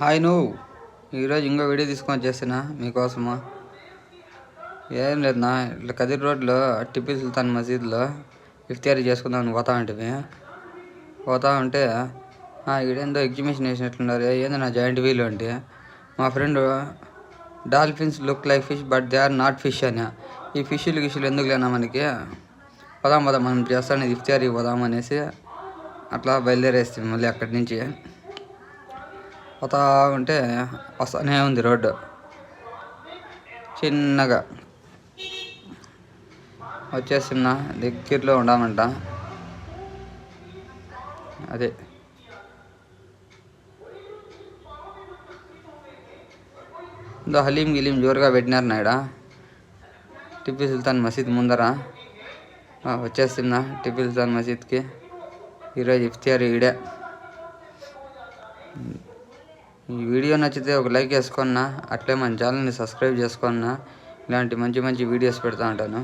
Hi నువ్వు. ఈరోజు ఇంకో వీడియో తీసుకొని వచ్చేసిన మీకోసము. ఏం లేదన్నా ఇట్లా కదిరి రోడ్లో టిప్పు సుల్తాన్ మసీద్లో ఇఫ్తియారీ చేసుకుందామని పోతా ఉంటివి పోతా ఉంటే ఇక్కడేందో ఎగ్జిబిషన్ వేసినట్లున్నారు ఏందో నా జాయింట్ వీల్ అంటే? మా friend dolphins look like fish but they are not fish అని. ఈ ఫిష్లు గిష్లు ఎందుకు లేనా మనకి? పోదాం పోదాం మనం చేస్తాను ఇఫ్తియారీ పోదాం అనేసి అట్లా బయలుదేరేస్తాం మళ్ళీ అక్కడి నుంచి. పోతా ఉంటే వస్తానే ఉంది రోడ్డు. చిన్నగా. వచ్చేస్తున్నా దగ్గరలో ఉండమంట అదే. ఇందో హలీం గిలీం జోరుగా పెట్టినారు నాయడ టిప్పు సుల్తాన్ మసీద్ ముందర. వచ్చేస్తున్నా టిప్పు సుల్తాన్ మసీద్కి. ఈరోజు ఇఫ్తియారు ఈడే. ఈ వీడియో నచ్చితే ఒక లైక్ వేసుకున్నా అట్లే మన ఛానల్ని సబ్స్క్రైబ్ చేసుకున్నా ఇలాంటి మంచి మంచి వీడియోస్ పెడతా ఉంటాను.